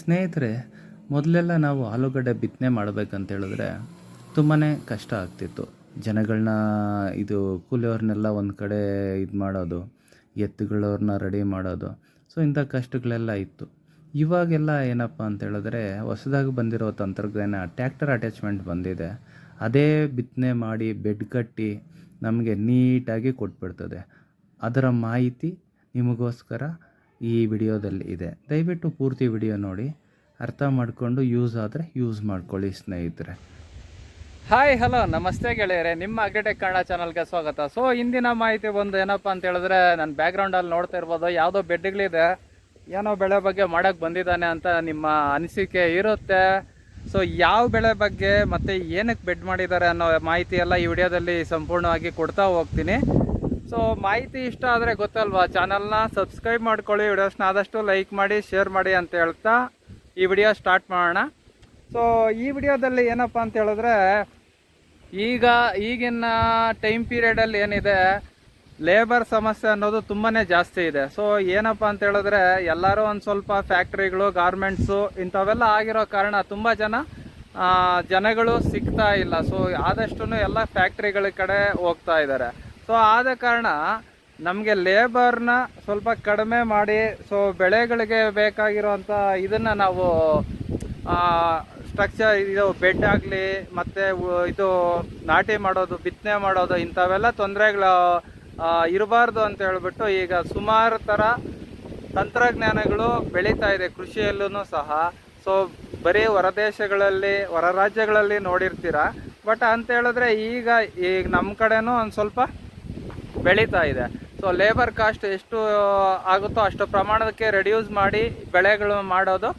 ಸ್ನೇಹಿತರೆ, ಮೊದಲೆಲ್ಲ ನಾವು ಆಲೂಗಡ್ಡೆ ಬಿತ್ತನೆ ಮಾಡಬೇಕಂತ ಹೇಳಿದ್ರೆ ತುಂಬಾ ಕಷ್ಟ ಆಗ್ತಿತ್ತು. ಜನಗಳನ್ನ ಇದು ಕೂಲಿಯವ್ರನ್ನೆಲ್ಲ ಒಂದು ಕಡೆ ಇದು ಮಾಡೋದು, ಎತ್ತುಗಳವ್ರನ್ನ ರೆಡಿ ಮಾಡೋದು, ಸೊ ಇಂಥ ಕಷ್ಟಗಳೆಲ್ಲ ಇತ್ತು. ಇವಾಗೆಲ್ಲ ಏನಪ್ಪ ಅಂತ ಹೇಳಿದ್ರೆ ಹೊಸದಾಗಿ ಬಂದಿರೋ ತಂತ್ರಜ್ಞಾನ ಟ್ಯಾಕ್ಟರ್ ಅಟ್ಯಾಚ್ಮೆಂಟ್ ಬಂದಿದೆ. ಅದೇ ಬಿತ್ತನೆ ಮಾಡಿ ಬೆಡ್ ಕಟ್ಟಿ ನಮಗೆ ನೀಟಾಗಿ ಕೊಟ್ಬಿಡ್ತದೆ. ಅದರ ಮಾಹಿತಿ ನಿಮಗೋಸ್ಕರ. ಈ ವಿಡಿಯೋದಲ್ಲಿ ಇದೆ. ದಯವಿಟ್ಟು ಪೂರ್ತಿ ವಿಡಿಯೋ ನೋಡಿ. ಅರ್ಥ ಮಾಡಿಕೊಂಡು ಯೂಸ್ ಆದರೆ ಯೂಸ್ ಮಾಡ್ಕೊಳ್ಳಿ ಸ್ನೇಹಿತರೆ. ಹಾಯ್ ಹಲೋ ನಮಸ್ತೆ ಗೆಳೆಯರೆ. ನಿಮ್ಮ ಅಗ್ರಿಟೆಕ್ ಕನ್ನಡ ಚಾನಲ್ಗೆ ಸ್ವಾಗತ. ಸೊ ಇಂದಿನ ಮಾಹಿತಿ ಒಂದು ಏನಪ್ಪ ಅಂತ ಹೇಳಿದ್ರೆ ನನ್ನ ಬ್ಯಾಕ್ಗ್ರೌಂಡಲ್ಲಿ ನೋಡ್ತಾ ಇರ್ಬೋದು, ಯಾವುದೋ ಬೆಡ್ಗಳಿದೆ, ಏನೋ ಬೆಳೆ ಬಗ್ಗೆ ಮಾಡೋಕ್ಕೆ ಬಂದಿದ್ದಾನೆ ಅಂತ ನಿಮ್ಮ ಅನಿಸಿಕೆ ಇರುತ್ತೆ. ಸೊ ಯಾವ ಬೆಳೆ ಬಗ್ಗೆ ಮತ್ತು ಏನಕ್ಕೆ ಬೆಡ್ ಮಾಡಿದ್ದಾರೆ ಅನ್ನೋ ಮಾಹಿತಿ ಎಲ್ಲ ಈ ವಿಡಿಯೋದಲ್ಲಿ ಸಂಪೂರ್ಣವಾಗಿ ಕೊಡ್ತಾ ಹೋಗ್ತೀನಿ. ಸೊ ಮಾಹಿತಿ ಇಷ್ಟ ಆದರೆ ಗೊತ್ತಲ್ವಾ? ಚಾನಲ್ನ ಸಬ್ಸ್ಕ್ರೈಬ್ ಮಾಡ್ಕೊಳ್ಳಿ ವಿಡಿಯೋಸ್ನ ಆದಷ್ಟು ಲೈಕ್ ಮಾಡಿ ಶೇರ್ ಮಾಡಿ ಅಂತ ಹೇಳ್ತಾ ಈ ವಿಡಿಯೋ ಸ್ಟಾರ್ಟ್ ಮಾಡೋಣ. ಸೊ ಈ ವಿಡಿಯೋದಲ್ಲಿ ಏನಪ್ಪ ಅಂತ ಹೇಳಿದ್ರೆ, ಈಗ ಈಗಿನ ಟೈಮ್ ಪೀರಿಯಡಲ್ಲಿ ಏನಿದೆ ಲೇಬರ್ ಸಮಸ್ಯೆ ಅನ್ನೋದು ತುಂಬಾ ಜಾಸ್ತಿ ಇದೆ. ಸೊ ಏನಪ್ಪ ಅಂತ ಹೇಳಿದ್ರೆ, ಎಲ್ಲರೂ ಒಂದು ಸ್ವಲ್ಪ ಫ್ಯಾಕ್ಟ್ರಿಗಳು ಗಾರ್ಮೆಂಟ್ಸು ಇಂಥವೆಲ್ಲ ಆಗಿರೋ ಕಾರಣ ತುಂಬ ಜನ ಜನಗಳು ಸಿಗ್ತಾ ಇಲ್ಲ. ಸೊ ಆದಷ್ಟು ಎಲ್ಲ ಫ್ಯಾಕ್ಟ್ರಿಗಳ ಕಡೆ ಹೋಗ್ತಾ ಇದ್ದಾರೆ ಸೊ ಆದ ಕಾರಣ ನಮಗೆ ಲೇಬರ್ನ ಸ್ವಲ್ಪ ಕಡಿಮೆ ಮಾಡಿ ಸೊ ಬೆಳೆಗಳಿಗೆ ಬೇಕಾಗಿರೋಂಥ ಇದನ್ನು ನಾವು ಸ್ಟ್ರಕ್ಚರ್ ಇದು ಬೆಡ್ ಆಗಲಿ, ಮತ್ತು ಇದು ನಾಟಿ ಮಾಡೋದು, ಬಿತ್ತನೆ ಮಾಡೋದು ಇಂಥವೆಲ್ಲ ತೊಂದರೆಗಳು ಇರಬಾರ್ದು ಅಂತ ಹೇಳ್ಬಿಟ್ಟು ಈಗ ಸುಮಾರು ಥರ ತಂತ್ರಜ್ಞಾನಗಳು ಬೆಳೀತಾ ಇದೆ ಕೃಷಿಯಲ್ಲೂ ಸಹ. ಸೊ ಬರೀ ಹೊರದೇಶಗಳಲ್ಲಿ ಹೊರ ರಾಜ್ಯಗಳಲ್ಲಿ ನೋಡಿರ್ತೀರ? ಬಟ್ ಅಂತ ಹೇಳಿದ್ರೆ ಈಗ ಈಗ ನಮ್ಮ ಕಡೆನೂ ಒಂದು ಸ್ವಲ್ಪ ಬೆಳೀತಾ ಇದೆ. ಸೊ ಲೇಬರ್ ಕಾಸ್ಟ್ ಎಷ್ಟು ಆಗುತ್ತೋ ಅಷ್ಟು ಪ್ರಮಾಣಕ್ಕೆ ರೆಡ್ಯೂಸ್ ಮಾಡಿ ಬೆಳೆಗಳು ಮಾಡೋದು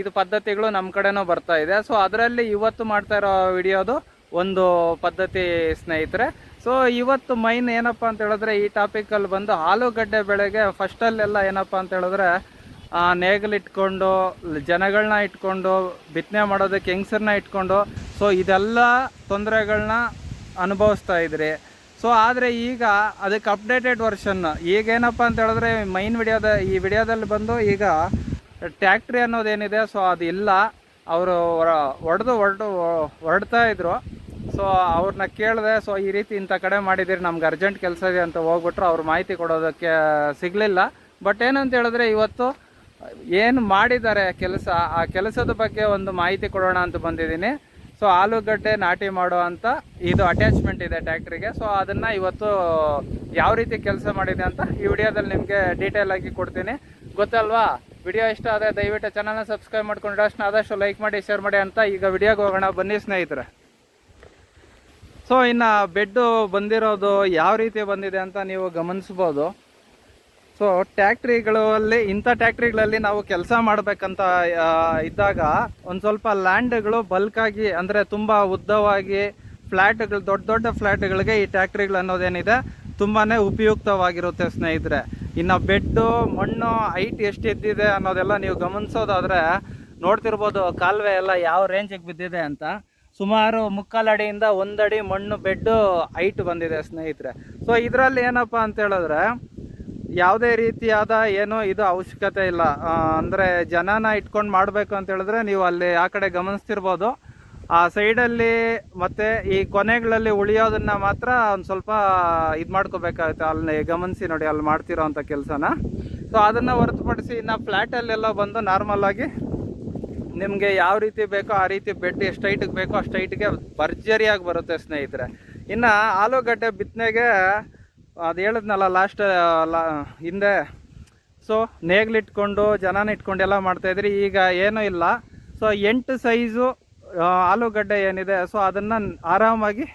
ಇದು ಪದ್ಧತಿಗಳು ನಮ್ಮ ಕಡೆನೂ ಬರ್ತಾ ಇದೆ. ಸೊ ಅದರಲ್ಲಿ ಇವತ್ತು ಮಾಡ್ತಾ ಇರೋ ವಿಡಿಯೋದು ಒಂದು ಪದ್ಧತಿ ಸ್ನೇಹಿತರೆ. ಸೊ ಇವತ್ತು ಮೈನ್ ಏನಪ್ಪ ಅಂತ ಹೇಳಿದ್ರೆ ಈ ಟಾಪಿಕಲ್ಲಿ ಬಂದು ಆಲೂಗಡ್ಡೆ ಬೆಳೆಗೆ ಫಸ್ಟಲ್ಲೆಲ್ಲ ಏನಪ್ಪ ಅಂತ ಹೇಳಿದ್ರೆ ನೇಗಿಲಿಟ್ಕೊಂಡು ಜನಗಳನ್ನ ಇಟ್ಕೊಂಡು, ಬಿತ್ತನೆ ಮಾಡೋದಕ್ಕೆ ಹೆಂಗಸರನ್ನ ಇಟ್ಕೊಂಡು ಸೊ ಇದೆಲ್ಲ ತೊಂದರೆಗಳನ್ನ ಅನುಭವಿಸ್ತಾ ಇದ್ರಿ. ಸೊ ಆದರೆ ಈಗ ಅದಕ್ಕೆ ಅಪ್ಡೇಟೆಡ್ ವರ್ಷನ್ ಈಗ ಏನಪ್ಪ ಅಂತ ಹೇಳಿದ್ರೆ ಮೈನ್ ವಿಡಿಯೋದ, ಈ ವಿಡಿಯೋದಲ್ಲಿ ಬಂದು ಈಗ ಟ್ಯಾಕ್ಟ್ರಿ ಅನ್ನೋದೇನಿದೆ ಸೊ ಅದು ಇಲ್ಲ ಅವರು ಹೊಡೆದು ಹೊರಟು ಹೊರಡ್ತಾ ಇದ್ರು. ಸೊ ಅವ್ರನ್ನ ಕೇಳಿದೆ ಸೊ ಈ ರೀತಿ ಇಂಥ ಕಡೆ ಮಾಡಿದ್ದೀರಿ, ನಮ್ಗೆ ಅರ್ಜೆಂಟ್ ಕೆಲಸ ಇದೆ ಅಂತ ಹೋಗ್ಬಿಟ್ರು, ಅವ್ರು ಮಾಹಿತಿ ಕೊಡೋದಕ್ಕೆ ಸಿಗಲಿಲ್ಲ. ಬಟ್ ಏನಂತ ಹೇಳಿದ್ರೆ ಇವತ್ತು ಏನು ಮಾಡಿದ್ದಾರೆ ಕೆಲಸ, ಆ ಕೆಲಸದ ಬಗ್ಗೆ ಒಂದು ಮಾಹಿತಿ ಕೊಡೋಣ ಅಂತ ಬಂದಿದ್ದೀನಿ. ಸೊ ಆಲೂಗಡ್ಡೆ ನಾಟಿ ಮಾಡೋ ಅಂತ ಇದು ಅಟ್ಯಾಚ್ಮೆಂಟ್ ಇದೆ ಟ್ಯಾಕ್ಟ್ರಿಗೆ ಸೊ ಅದನ್ನು ಇವತ್ತು ಯಾವ ರೀತಿ ಕೆಲಸ ಮಾಡಿದೆ ಅಂತ ಈ ವಿಡಿಯೋದಲ್ಲಿ ನಿಮಗೆ ಡೀಟೇಲ್ ಆಗಿ ಕೊಡ್ತೀನಿ. ಗೊತ್ತಲ್ವಾ? ವಿಡಿಯೋ ಇಷ್ಟ ಆದರೆ ದಯವಿಟ್ಟು ಚಾನಲ್ನ ಸಬ್ಸ್ಕ್ರೈಬ್ ಮಾಡ್ಕೊಂಡು ಅಷ್ಟು ಆದಷ್ಟು ಲೈಕ್ ಮಾಡಿ ಶೇರ್ ಮಾಡಿ ಅಂತ ಈಗ ವಿಡಿಯೋಗೆ ಹೋಗೋಣ. ಬನ್ನಿ ಸ್ನೇಹಿತರೆ. ಸೊ ಇನ್ನು ಬೆಡ್ಡು ಬಂದಿರೋದು ಯಾವ ರೀತಿ ಬಂದಿದೆ ಅಂತ ನೀವು ಗಮನಿಸ್ಬೋದು. ಸೊ ಟ್ಯಾಕ್ಟ್ರಿಗಳಲ್ಲಿ, ಇಂಥ ಟ್ಯಾಕ್ಟ್ರಿಗಳಲ್ಲಿ ನಾವು ಕೆಲಸ ಮಾಡಬೇಕಂತ ಇದ್ದಾಗ ಒಂದು ಸ್ವಲ್ಪ ಲ್ಯಾಂಡ್ಗಳು ಬಲ್ಕಾಗಿ, ಅಂದರೆ ತುಂಬ ಉದ್ದವಾಗಿ ಫ್ಲ್ಯಾಟ್ಗಳು ದೊಡ್ಡ ದೊಡ್ಡ ಫ್ಲ್ಯಾಟ್ಗಳಿಗೆ ಈ ಟ್ಯಾಕ್ಟ್ರಿಗಳು ಅನ್ನೋದೇನಿದೆ ತುಂಬಾ ಉಪಯುಕ್ತವಾಗಿರುತ್ತೆ ಸ್ನೇಹಿತರೆ. ಇನ್ನು ಬೆಡ್ಡು, ಮಣ್ಣು, ಹೈಟ್ ಎಷ್ಟು ಎದ್ದಿದೆ ಅನ್ನೋದೆಲ್ಲ ನೀವು ಗಮನಿಸೋದಾದರೆ, ನೋಡ್ತಿರ್ಬೋದು ಕಾಲುವೆ ಎಲ್ಲ ಯಾವ ರೇಂಜಿಗೆ ಬಿದ್ದಿದೆ ಅಂತ. ಸುಮಾರು ಮುಕ್ಕಾಲು ಅಡಿಯಿಂದ ಒಂದಡಿ ಮಣ್ಣು, ಬೆಡ್ಡು, ಹೈಟ್ ಬಂದಿದೆ ಸ್ನೇಹಿತರೆ. ಸೊ ಇದರಲ್ಲಿ ಏನಪ್ಪ ಅಂತ ಹೇಳಿದ್ರೆ ಯಾವುದೇ ರೀತಿಯಾದ ಏನು ಇದು ಅವಶ್ಯಕತೆ ಇಲ್ಲ. ಅಂದರೆ ಜನನ ಇಟ್ಕೊಂಡು ಮಾಡಬೇಕು ಅಂತ ಹೇಳಿದ್ರೆ ನೀವು ಅಲ್ಲಿ ಆ ಕಡೆ ಗಮನಿಸ್ತಿರ್ಬೋದು. ಆ ಸೈಡಲ್ಲಿ ಮತ್ತು ಈ ಕೊನೆಗಳಲ್ಲಿ ಉಳಿಯೋದನ್ನು ಮಾತ್ರ ಒಂದು ಸ್ವಲ್ಪ ಇದು ಮಾಡ್ಕೋಬೇಕಾಗುತ್ತೆ. ಅಲ್ಲಿ ಗಮನಿಸಿ ನೋಡಿ ಅಲ್ಲಿ ಮಾಡ್ತಿರೋ ಅಂಥ ಕೆಲಸನ. ಸೊ ಅದನ್ನು ಹೊರತುಪಡಿಸಿ ಇನ್ನು ಫ್ಲ್ಯಾಟಲ್ಲೆಲ್ಲ ಬಂದು ನಾರ್ಮಲ್ ಆಗಿ ನಿಮಗೆ ಯಾವ ರೀತಿ ಬೇಕೋ ಆ ರೀತಿ ಬೆಡ್ ಎಷ್ಟು ಹೈಟಿಗೆ ಬೇಕೋ ಅಷ್ಟು ಹೈಟಿಗೆ ಭರ್ಜರಿಯಾಗಿ ಬರುತ್ತೆ ಸ್ನೇಹಿತರೆ. ಇನ್ನು ಆಲೂಗಡ್ಡೆ ಬಿತ್ತನೆಗೆ ಅದು ಹೇಳಿದ್ನಲ್ಲ ಲಾಸ್ಟ್ ಲಾ, ಹಿಂದೆ. ಸೊ ನೇಗ್ಲಿಟ್ಕೊಂಡು, ಜನನ ಇಟ್ಕೊಂಡು ಎಲ್ಲ ಮಾಡ್ತಾಯಿದ್ರಿ ಈಗ ಏನೂ ಇಲ್ಲ. ಸೊ ಎಂಟು ಸೈಜು ಆಲೂಗಡ್ಡೆ ಏನಿದೆ ಸೊ ಅದನ್ನು ಆರಾಮಾಗಿ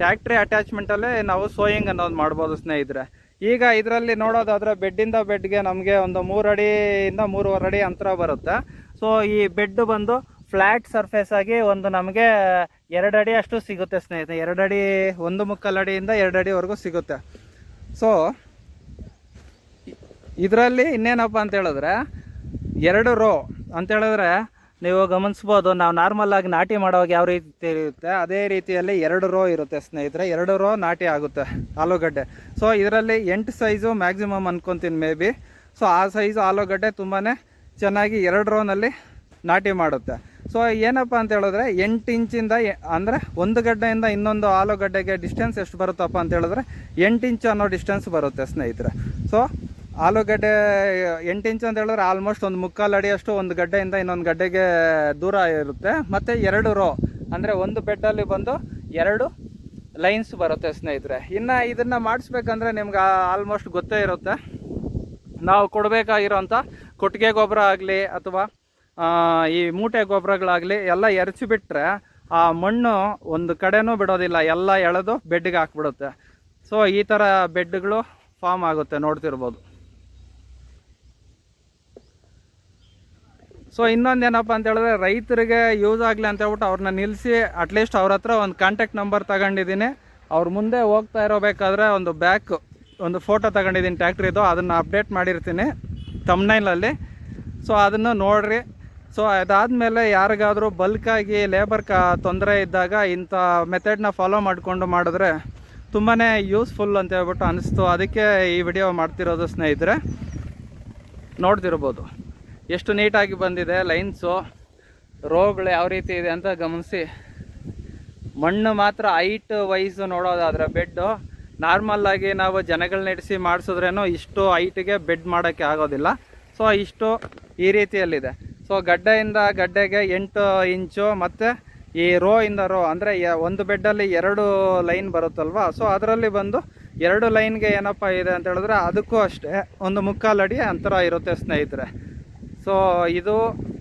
ಟ್ಯಾಕ್ಟ್ರಿ ಅಟ್ಯಾಚ್ಮೆಂಟಲ್ಲೇ ನಾವು ಸೋಯಿಂಗ್ ಅನ್ನೋದು ಮಾಡ್ಬೋದು ಸ್ನೇಹಿತರೆ. ಈಗ ಇದರಲ್ಲಿ ನೋಡೋದಾದ್ರೆ ಬೆಡ್ಡಿಂದ ಬೆಡ್ಗೆ ನಮಗೆ ಒಂದು ಮೂರು ಅಡಿಯಿಂದ ಮೂರುವರೆ ಅಡಿ ಅಂತರ ಬರುತ್ತೆ. ಸೊ ಈ ಬೆಡ್ ಬಂದು ಫ್ಲ್ಯಾಟ್ ಸರ್ಫೇಸ್ ಆಗಿ ಒಂದು ನಮಗೆ ಎರಡು ಅಡಿ ಅಷ್ಟು ಸಿಗುತ್ತೆ ಸ್ನೇಹಿತರೆ. ಎರಡು ಅಡಿ ಒಂದು ಮುಕ್ಕಾಲು ಅಡಿಯಿಂದ ಎರಡು ಅಡಿವರೆಗೂ ಸಿಗುತ್ತೆ. ಸೊ ಇದರಲ್ಲಿ ಇನ್ನೇನಪ್ಪ ಅಂತ ಹೇಳಿದ್ರೆ, ಎರಡು ರೋ ಅಂತ ಹೇಳಿದ್ರೆ ನೀವು ಗಮನಿಸ್ಬೋದು, ನಾವು ನಾರ್ಮಲ್ ಆಗಿ ನಾಟಿ ಮಾಡೋವಾಗ ಯಾವ ರೀತಿ ಇರುತ್ತೆ, ಅದೇ ರೀತಿಯಲ್ಲಿ ಎರಡು ರೋ ಇರುತ್ತೆ ಸ್ನೇಹಿತರೆ, ಎರಡು ರೋ ನಾಟಿ ಆಗುತ್ತೆ ಆಲೂಗಡ್ಡೆ. ಸೊ ಇದರಲ್ಲಿ ಎಂಟು ಸೈಜು ಮ್ಯಾಕ್ಸಿಮಮ್ ಅಂದ್ಕೊತೀನಿ ಮೇ ಬಿ ಸೊ ಆ ಸೈಜು ಆಲೂಗಡ್ಡೆ ತುಂಬಾ ಚೆನ್ನಾಗಿ ಎರಡು ರೋನಲ್ಲಿ ನಾಟಿ ಮಾಡುತ್ತೆ. ಸೊ ಏನಪ್ಪ ಅಂತ ಹೇಳಿದ್ರೆ ಎಂಟು ಇಂಚಿಂದ ಅಂದರೆ ಒಂದು ಗಡ್ಡೆಯಿಂದ ಇನ್ನೊಂದು ಆಲೂಗಡ್ಡೆಗೆ ಡಿಸ್ಟೆನ್ಸ್ ಎಷ್ಟು ಬರುತ್ತಪ್ಪ ಅಂತ ಹೇಳಿದ್ರೆ ಎಂಟು ಇಂಚು ಅನ್ನೋ ಡಿಸ್ಟೆನ್ಸ್ ಬರುತ್ತೆ ಸ್ನೇಹಿತರೆ. ಸೊ ಆಲೂಗಡ್ಡೆ ಎಂಟು ಇಂಚು ಅಂತ ಹೇಳಿದ್ರೆ ಆಲ್ಮೋಸ್ಟ್ ಒಂದು ಮುಕ್ಕಾಲು ಅಡಿಯಷ್ಟು ಒಂದು ಗಡ್ಡೆಯಿಂದ ಇನ್ನೊಂದು ಗಡ್ಡೆಗೆ ದೂರ ಇರುತ್ತೆ. ಮತ್ತು ಎರಡು ರೋ ಅಂದರೆ ಒಂದು ಬೆಡ್ಡಲ್ಲಿ ಬಂದು ಎರಡು ಲೈನ್ಸ್ ಬರುತ್ತೆ ಸ್ನೇಹಿತರೆ. ಇನ್ನು ಇದನ್ನು ಮಾಡಿಸ್ಬೇಕಂದ್ರೆ ನಿಮ್ಗೆ ಆಲ್ಮೋಸ್ಟ್ ಗೊತ್ತೇ ಇರುತ್ತೆ. ನಾವು ಕೊಡಬೇಕಾಗಿರೋಂಥ ಕೊಟ್ಟಿಗೆ ಗೊಬ್ಬರ ಆಗಲಿ ಅಥವಾ ಈ ಮೂಟೆ ಗೊಬ್ಬರಗಳಾಗಲಿ ಎಲ್ಲ ಎರಚಿಬಿಟ್ರೆ ಆ ಮಣ್ಣು ಒಂದು ಕಡೆನೂ ಬಿಡೋದಿಲ್ಲ, ಎಲ್ಲ ಎಳೆದು ಬೆಡ್ಗೆ ಹಾಕ್ಬಿಡುತ್ತೆ. ಸೊ ಈ ಥರ ಬೆಡ್ಗಳು ಫಾರ್ಮ್ ಆಗುತ್ತೆ, ನೋಡ್ತಿರ್ಬೋದು. ಸೊ ಇನ್ನೊಂದೇನಪ್ಪ ಅಂತ ಹೇಳಿದ್ರೆ, ರೈತರಿಗೆ ಯೂಸ್ ಆಗಲಿ ಅಂತ ಹೇಳ್ಬಿಟ್ಟು ಅವ್ರನ್ನ ನಿಲ್ಲಿಸಿ ಅಟ್ಲೀಸ್ಟ್ ಅವ್ರ ಹತ್ರ ಒಂದು ಕಾಂಟ್ಯಾಕ್ಟ್ ನಂಬರ್ ತಗೊಂಡಿದ್ದೀನಿ. ಅವ್ರ ಮುಂದೆ ಹೋಗ್ತಾ ಇರೋಬೇಕಾದ್ರೆ ಒಂದು ಬ್ಯಾಕ್, ಒಂದು ಫೋಟೋ ತಗೊಂಡಿದ್ದೀನಿ ಟ್ಯಾಕ್ಟ್ರಿದು ಅದನ್ನು ಅಪ್ಡೇಟ್ ಮಾಡಿರ್ತೀನಿ ತಮ್ನೈಲಲ್ಲಿ ಸೊ ಅದನ್ನು ನೋಡ್ರಿ. ಸೊ ಅದಾದಮೇಲೆ ಯಾರಿಗಾದರೂ ಬಲ್ಕಾಗಿ ಲೇಬರ್ ಕ ತೊಂದರೆ ಇದ್ದಾಗ ಇಂಥ ಮೆಥಡ್ನ ಫಾಲೋ ಮಾಡಿಕೊಂಡು ಮಾಡಿದ್ರೆ ತುಂಬಾ ಯೂಸ್ಫುಲ್ ಅಂತ ಹೇಳ್ಬಿಟ್ಟು ಅನಿಸ್ತು. ಅದಕ್ಕೆ ಈ ವಿಡಿಯೋ ಮಾಡ್ತಿರೋದು ಸ್ನೇಹಿತರೆ, ನೋಡ್ತಿರ್ಬೋದು. ಎಷ್ಟು ನೀಟಾಗಿ ಬಂದಿದೆ ಲೈನ್ಸು ರೋಗಳು ಯಾವ ರೀತಿ ಇದೆ ಅಂತ ಗಮನಿಸಿ. ಮಣ್ಣು ಮಾತ್ರ ಹೈಟ್ ವೈಸ್ ನೋಡೋದಾದ್ರೆ ಬೆಡ್ಡು ನಾರ್ಮಲ್ಲಾಗಿ ನಾವು ಜನಗಳನ್ನ ಇಡಿಸಿ ಮಾಡಿಸಿದ್ರೇನು ಇಷ್ಟು ಹೈಟಿಗೆ ಬೆಡ್ ಮಾಡೋಕ್ಕೆ ಆಗೋದಿಲ್ಲ. ಸೊ ಇಷ್ಟು ಈ ರೀತಿಯಲ್ಲಿದೆ. ಸೊ ಗಡ್ಡೆಯಿಂದ ಗಡ್ಡೆಗೆ ಎಂಟು ಇಂಚು ಮತ್ತು ಈ ರೋ ಇಂದ ರೋ ಅಂದರೆ ಒಂದು ಬೆಡ್ಡಲ್ಲಿ ಎರಡು ಲೈನ್ ಬರುತ್ತಲ್ವಾ? ಸೊ ಅದರಲ್ಲಿ ಬಂದು ಎರಡು ಲೈನ್ಗೆ ಏನಪ್ಪ ಇದೆ ಅಂತ ಹೇಳಿದ್ರೆ ಅದಕ್ಕೂ ಅಷ್ಟೇ ಒಂದು ಮುಕ್ಕಾಲು ಅಡಿ ಅಂತರ ಇರುತ್ತೆ ಸ್ನೇಹಿತರೆ. ಸೊ ಇದು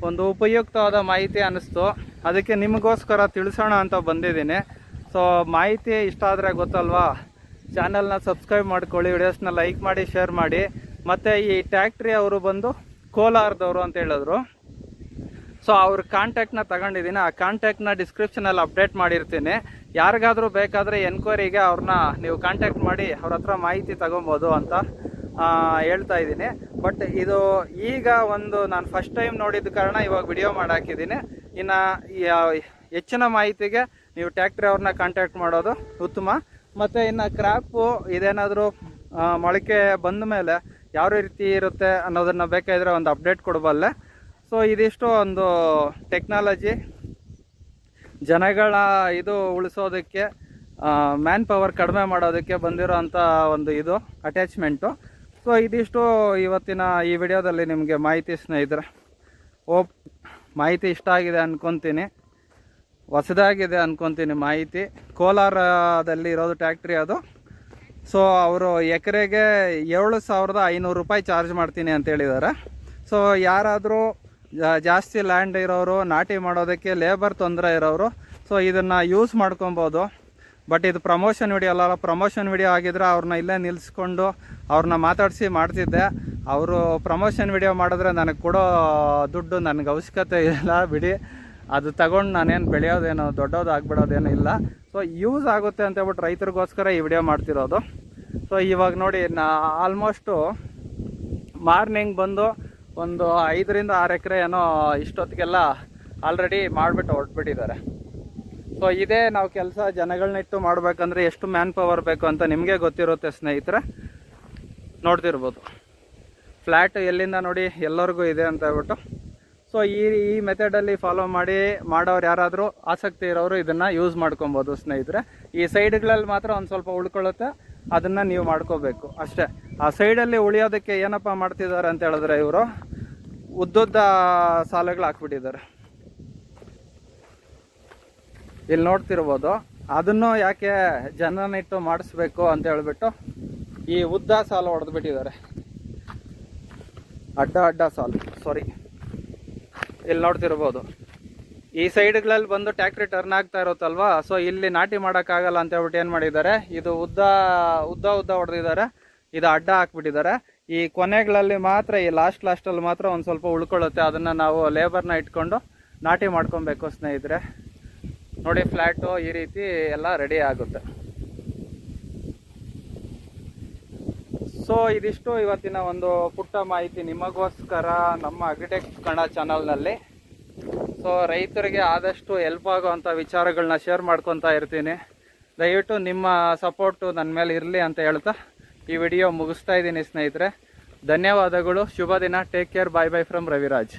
ಒಂದು ಉಪಯುಕ್ತವಾದ ಮಾಹಿತಿ ಅನ್ನಿಸ್ತು. ಅದಕ್ಕೆ ನಿಮಗೋಸ್ಕರ ತಿಳಿಸೋಣ ಅಂತ ಬಂದಿದ್ದೀನಿ. ಸೊ ಮಾಹಿತಿ ಇಷ್ಟ ಆದರೆ ಗೊತ್ತಲ್ವಾ? ಚಾನಲ್ನ ಸಬ್ಸ್ಕ್ರೈಬ್ ಮಾಡ್ಕೊಳ್ಳಿ ವಿಡಿಯೋಸ್ನ ಲೈಕ್ ಮಾಡಿ ಶೇರ್ ಮಾಡಿ. ಮತ್ತು ಈ ಟ್ಯಾಕ್ಟ್ರಿ ಅವರು ಬಂದು ಕೋಲಾರದವರು ಅಂತ ಹೇಳಿದ್ರು. ಸೊ ಅವ್ರ ಕಾಂಟ್ಯಾಕ್ಟ್ನ ತಗೊಂಡಿದ್ದೀನಿ ಆ ಕಾಂಟ್ಯಾಕ್ಟ್ನ ಡಿಸ್ಕ್ರಿಪ್ಷನಲ್ಲಿ ಅಪ್ಡೇಟ್ ಮಾಡಿರ್ತೀನಿ. ಯಾರಿಗಾದರೂ ಬೇಕಾದರೆ ಎನ್ಕ್ವೈರಿಗೆ ಅವ್ರನ್ನ ನೀವು ಕಾಂಟ್ಯಾಕ್ಟ್ ಮಾಡಿ ಅವ್ರ ಹತ್ರ ಮಾಹಿತಿ ತಗೊಬೋದು ಅಂತ ಹೇಳ್ತಾ ಇದ್ದೀನಿ. ಬಟ್ ಇದು ಈಗ ಒಂದು ನಾನು ಫಸ್ಟ್ ಟೈಮ್ ನೋಡಿದ ಕಾರಣ ಇವಾಗ ವಿಡಿಯೋ ಮಾಡಾಕಿದ್ದೀನಿ. ಇನ್ನು ಹೆಚ್ಚಿನ ಮಾಹಿತಿಗೆ ನೀವು ಟ್ಯಾಕ್ಟ್ರಿ ಅವ್ರನ್ನ ಕಾಂಟ್ಯಾಕ್ಟ್ ಮಾಡೋದು ಉತ್ತಮ. ಮತ್ತು ಇನ್ನು ಕ್ರಾಪು ಇದೇನಾದರೂ ಮೊಳಕೆ ಬಂದ ಮೇಲೆ ಯಾವ ರೀತಿ ಇರುತ್ತೆ ಅನ್ನೋದನ್ನು ಬೇಕಾದರೆ ಒಂದು ಅಪ್ಡೇಟ್ ಕೊಡಬಲ್ಲೆ. ಸೊ ಇದಿಷ್ಟು ಒಂದು ಟೆಕ್ನಾಲಜಿ ಜನಗಳ ಇದು ಉಳಿಸೋದಕ್ಕೆ ಮ್ಯಾನ್ ಪವರ್ ಕಡಿಮೆ ಮಾಡೋದಕ್ಕೆ ಬಂದಿರೋ ಅಂಥ ಒಂದು ಇದು ಅಟ್ಯಾಚ್ಮೆಂಟು ಸೊ ಇದಿಷ್ಟು ಇವತ್ತಿನ ಈ ವಿಡಿಯೋದಲ್ಲಿ ನಿಮಗೆ ಮಾಹಿತಿ ಸ್ನೇಹಿತರೆ. ಓಪ್ ಮಾಹಿತಿ ಇಷ್ಟ ಆಗಿದೆ ಅನ್ಕೊಂತೀನಿ. ಹೊಸದಾಗಿದೆ ಅಂದ್ಕೊತೀನಿ ಮಾಹಿತಿ. ಕೋಲಾರದಲ್ಲಿ ಇರೋದು ಟ್ಯಾಕ್ಟ್ರಿ ಅದು. ಸೊ ಅವರು ಎಕರೆಗೆ ಏಳು ಸಾವಿರದ ಐನೂರು ರೂಪಾಯಿ ಚಾರ್ಜ್ ಮಾಡ್ತೀನಿ ಅಂತ ಹೇಳಿದ್ದಾರೆ. ಸೊ ಯಾರಾದರೂ ಜಾಸ್ತಿ ಲ್ಯಾಂಡ್ ಇರೋರು, ನಾಟಿ ಮಾಡೋದಕ್ಕೆ ಲೇಬರ್ ತೊಂದರೆ ಇರೋರು. ಸೊ ಇದನ್ನು ಯೂಸ್ ಮಾಡ್ಕೊಬೋದು. ಬಟ್ ಇದು ಪ್ರಮೋಷನ್ ವಿಡಿಯೋ ಅಲ್ಲ ಪ್ರಮೋಷನ್ ವಿಡಿಯೋ ಆಗಿದ್ರೆ ಅವ್ರನ್ನ ಇಲ್ಲೇ ನಿಲ್ಲಿಸ್ಕೊಂಡು ಅವ್ರನ್ನ ಮಾತಾಡಿಸಿ ಮಾಡ್ತಿದ್ದೆ. ಅವರು ಪ್ರಮೋಷನ್ ವಿಡಿಯೋ ಮಾಡಿದ್ರೆ ನನಗೆ ಕೊಡೋ ದುಡ್ಡು ನನಗೆ ಅವಶ್ಯಕತೆ ಇಲ್ಲ, ಬಿಡಿ. ಅದು ತಗೊಂಡು ನಾನೇನು ಬೆಳೆಯೋದೇನೋ ದೊಡ್ಡೋದು ಆಗ್ಬಿಡೋದೇನೂ ಇಲ್ಲ. ಸೊ ಯೂಸ್ ಆಗುತ್ತೆ ಅಂತ ಹೇಳ್ಬಿಟ್ಟು ರೈತರಿಗೋಸ್ಕರ ಈ ವಿಡಿಯೋ ಮಾಡ್ತಿರೋದು. ಸೊ ಇವಾಗ ನೋಡಿ ನಾ ಆಲ್ಮೋಸ್ಟು ಮಾರ್ನಿಂಗ್ ಬಂದು ಒಂದು ಐದರಿಂದ ಆರು ಎಕರೆ ಏನೋ ಇಷ್ಟೊತ್ತಿಗೆಲ್ಲ ಆಲ್ರೆಡಿ ಮಾಡಿಬಿಟ್ಟು ಹೊರಟ್ಬಿಟ್ಟಿದ್ದಾರೆ. ಸೊ ಇದೇ ನಾವು ಕೆಲಸ ಜನಗಳನ್ನಿಟ್ಟು ಮಾಡಬೇಕಂದ್ರೆ ಎಷ್ಟು ಮ್ಯಾನ್ ಪವರ್ ಬೇಕು ಅಂತ ನಿಮಗೆ ಗೊತ್ತಿರುತ್ತೆ ಸ್ನೇಹಿತರೆ. ನೋಡ್ತಿರ್ಬೋದು. ಫ್ಲ್ಯಾಟ್ ಎಲ್ಲಿಂದ ನೋಡಿ ಎಲ್ಲರಿಗೂ ಇದೆ ಅಂತ ಹೇಳ್ಬಿಟ್ಟು. ಸೊ ಈ ಈ ಮೆಥಡಲ್ಲಿ ಫಾಲೋ ಮಾಡಿ ಮಾಡೋರು ಯಾರಾದರೂ ಆಸಕ್ತಿ ಇರೋರು ಇದನ್ನು ಯೂಸ್ ಮಾಡ್ಕೊಬೋದು ಸ್ನೇಹಿತರೆ. ಈ ಸೈಡ್ಗಳಲ್ಲಿ ಮಾತ್ರ ಒಂದು ಸ್ವಲ್ಪ ಉಳ್ಕೊಳ್ಳುತ್ತೆ. ಅದನ್ನು ನೀವು ಮಾಡ್ಕೋಬೇಕು. ಅಷ್ಟೇ. ಆ ಸೈಡಲ್ಲಿ ಉಳಿಯೋದಕ್ಕೆ ಏನಪ್ಪ ಮಾಡ್ತಿದ್ದಾರೆ ಅಂತ ಹೇಳಿದ್ರೆ ಇವರು, ಉದ್ದುದ್ದ ಸಾಲುಗಳು ಹಾಕ್ಬಿಟ್ಟಿದ್ದಾರೆ. ಇಲ್ಲಿ ನೋಡ್ತಿರ್ಬೋದು. ಅದನ್ನು ಯಾಕೆ ಜನನಿಟ್ಟು ಮಾಡಿಸ್ಬೇಕು ಅಂತ ಹೇಳ್ಬಿಟ್ಟು ಈ ಉದ್ದ ಸಾಲು ಹೊಡೆದ್ಬಿಟ್ಟಿದ್ದಾರೆ. ಅಡ್ಡ ಅಡ್ಡ ಸಾಲು. ಸಾರಿ ಇಲ್ಲಿ ನೋಡ್ತಿರ್ಬೋದು. ಈ ಸೈಡ್ಗಳಲ್ಲಿ ಬಂದು ಟ್ಯಾಕ್ಟ್ರಿ ಟರ್ನ್ ಆಗ್ತಾ ಇರುತ್ತಲ್ವಾ? ಸೊ ಇಲ್ಲಿ ನಾಟಿ ಮಾಡೋಕ್ಕಾಗಲ್ಲ ಅಂತ ಹೇಳ್ಬಿಟ್ಟು ಏನು ಮಾಡಿದ್ದಾರೆ? ಇದು ಉದ್ದ ಉದ್ದ ಉದ್ದ ಹೊಡೆದಿದ್ದಾರೆ. ಇದು ಅಡ್ಡ ಹಾಕ್ಬಿಟ್ಟಿದ್ದಾರೆ. ಈ ಕೊನೆಗಳಲ್ಲಿ ಮಾತ್ರ, ಈ ಲಾಸ್ಟ್ ಲಾಸ್ಟಲ್ಲಿ ಮಾತ್ರ ಒಂದು ಸ್ವಲ್ಪ ಉಳ್ಕೊಳ್ಳುತ್ತೆ. ಅದನ್ನು ನಾವು ಲೇಬರ್ನ ಇಟ್ಕೊಂಡು ನಾಟಿ ಮಾಡ್ಕೊಬೇಕು ಸ್ನೇಹಿತರೆ. ನೋಡಿ ಫ್ಲ್ಯಾಟು ಈ ರೀತಿ ಎಲ್ಲ ರೆಡಿ ಆಗುತ್ತೆ. ಸೊ ಇದಿಷ್ಟು ಇವತ್ತಿನ ಒಂದು ಪುಟ್ಟ ಮಾಹಿತಿ ನಿಮಗೋಸ್ಕರ ನಮ್ಮ ಅಗ್ರಿಟೆಕ್ ಕನ್ನಡ ಚಾನಲ್ನಲ್ಲಿ ಸೊ ರೈತರಿಗೆ ಆದಷ್ಟು ಹೆಲ್ಪ್ ಆಗೋವಂಥ ವಿಚಾರಗಳನ್ನ ಶೇರ್ ಮಾಡ್ಕೊತಾ ಇರ್ತೀನಿ. ದಯವಿಟ್ಟು ನಿಮ್ಮ ಸಪೋರ್ಟು ನನ್ನ ಮೇಲೆ ಇರಲಿ ಅಂತ ಹೇಳ್ತಾ ಈ ವಿಡಿಯೋ ಮುಗಿಸ್ತಾ ಇದ್ದೀನಿ ಸ್ನೇಹಿತರೆ. ಧನ್ಯವಾದಗಳು. ಶುಭ ದಿನ. Take care bye bye from Raviraj